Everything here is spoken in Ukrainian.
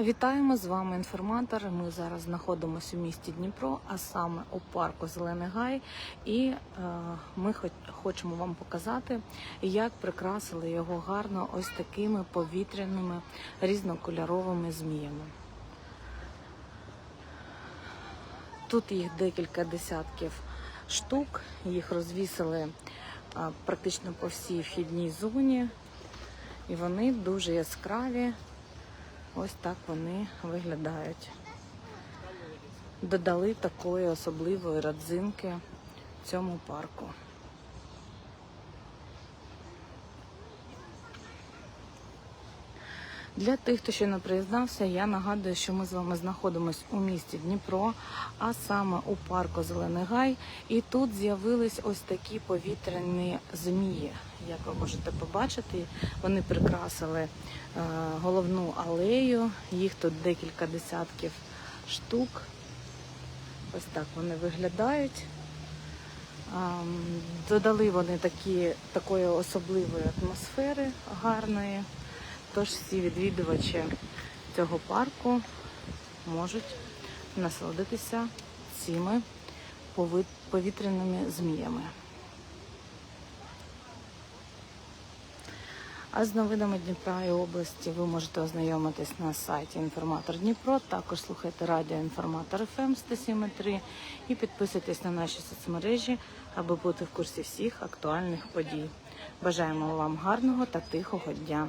Вітаємо з вами інформатор. Ми зараз знаходимося у місті Дніпро, а саме у парку Зелений Гай. І е, ми хоч, хочемо вам показати, як прикрасили його гарно ось такими повітряними різнокольоровими зміями. Тут їх декілька десятків штук. Їх розвісили а, практично по всій вхідній зоні. І вони дуже яскраві. Ось так вони виглядають. Додали такої особливої родзинки цьому парку. Для тих, хто ще не приєднався, я нагадую, що ми з вами знаходимося у місті Дніпро, а саме у парку Зелений Гай. І тут з'явились ось такі повітряні змії. Як ви можете побачити, вони прикрасили е, головну алею. Їх тут декілька десятків штук. Ось так вони виглядають. Додали вони такі, такої особливої атмосфери гарної. Тож всі відвідувачі цього парку можуть насолодитися цими повітряними зміями. А з новинами Дніпра і області ви можете ознайомитись на сайті Інформатор Дніпро. Також слухайте радіо Інформатор ФМ 107.3 і підписуйтесь на наші соцмережі, аби бути в курсі всіх актуальних подій. Бажаємо вам гарного та тихого дня.